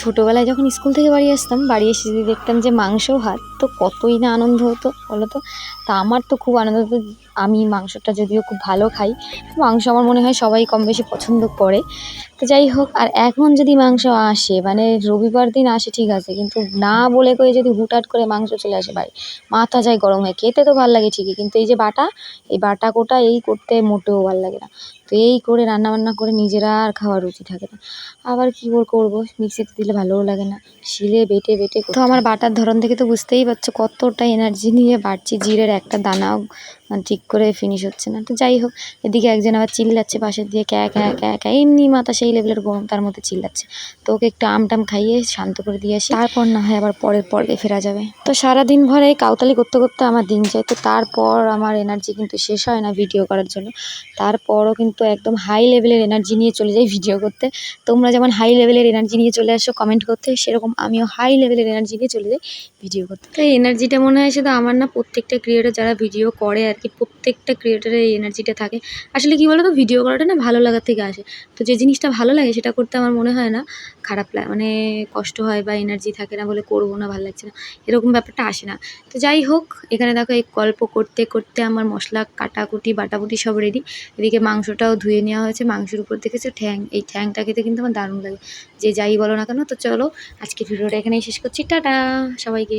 ছোটোবেলায় যখন স্কুল থেকে বাড়ি আসতাম, বাড়ি এসে যদি দেখতাম যে মাংস, ভাত, তো কতই না আনন্দ হতো বলো তো তা আমার তো খুব আনন্দ হতো। আমি মাংসটা যদিও খুব ভালো খাই, মাংস আমার মনে হয় সবাই কম বেশি পছন্দ করে। তো যাই হোক, আর এখন যদি মাংস আসে মানে রবিবার দিন আসে, ঠিক আছে, কিন্তু না বলে করে যদি হুটহাট করে মাংস চলে আসে বাড়ি, মাথা যায় গরম হয়, খেতে তো ভালো লাগে ঠিকই, কিন্তু এই যে বাটা, এই বাটা কোটা এই করতে মোটেও ভালো লাগে না। তো এই করে রান্না বান্না করে নিজেরা আর খাওয়ার রুচি থাকে না। আবার কী করে করব? মিক্সিতে দিলে ভালোও লাগে না। শিলে বেটে বেটে তো আমার বাটার ধরন থেকে তো বুঝতেই পারছ, কতটা এনার্জি নিয়ে বাড়ছি। জিরের একটা দানাও ঠিক করে ফিনিশ হচ্ছে না। তো যাই হোক এদিকে একজন আবার চিল্লাচ্ছে পাশের দিয়ে ক্যা ক্যা ক্যা ক্যা। এমনি মাথা সেই লেভেলের গরম তার মধ্যে চিল্লাচ্ছে। তো ওকে একটু আম টাম খাইয়ে শান্ত করে দিয়ে আসি। তারপর না হয় আবার পরের পর্বে ফেরা যাবে। তো সারাদিন ভরে এই কাউতালি করতে করতে আমার দিন যায়। তো তারপর আমার এনার্জি কিন্তু শেষ হয় না ভিডিও করার জন্য। তারপরও কিন্তু একদম হাই লেভেলের এনার্জি নিয়ে চলে যাই ভিডিও করতে। তোমরা যেমন হাই লেভেলের এনার্জি নিয়ে চলে আসো কমেন্ট করতে সেরকম আমিও হাই লেভেলের এনার্জি নিয়ে চলে যাই ভিডিও করতে। তো এই এনার্জিটা মনে হয় শুধু আমার না প্রত্যেকটা ক্রিয়েটার যারা ভিডিও করে আর কি প্রত্যেকটা ক্রিয়েটারের এই এনার্জিটা থাকে। আসলে কি বলো তো ভিডিও করাটা না ভালো লাগার থেকে আসে। তো যে জিনিসটা ভালো লাগে সেটা করতে আমার মনে হয় না খারাপ লাগে মানে কষ্ট হয় বা এনার্জি থাকে না বলে করব না, ভালো লাগছে না, এরকম ব্যাপারটা আসে না। তো যাই হোক, এখানে দেখো এই গল্প করতে করতে আমার মশলা, কাটাকুটি, বাটাকুটি সব রেডি এদিকে মাংসটাও ধুয়ে নেওয়া হয়েছে, মাংসের উপর দেখেছ ঠ্যাং, এই ঠ্যাংটা খেতে কিন্তু আমার দারুণ লাগে। যে যাই বলো না কেন, তো চলো আজকে ভিডিওটা এখানেই শেষ করছি, টাটা সবাইকে।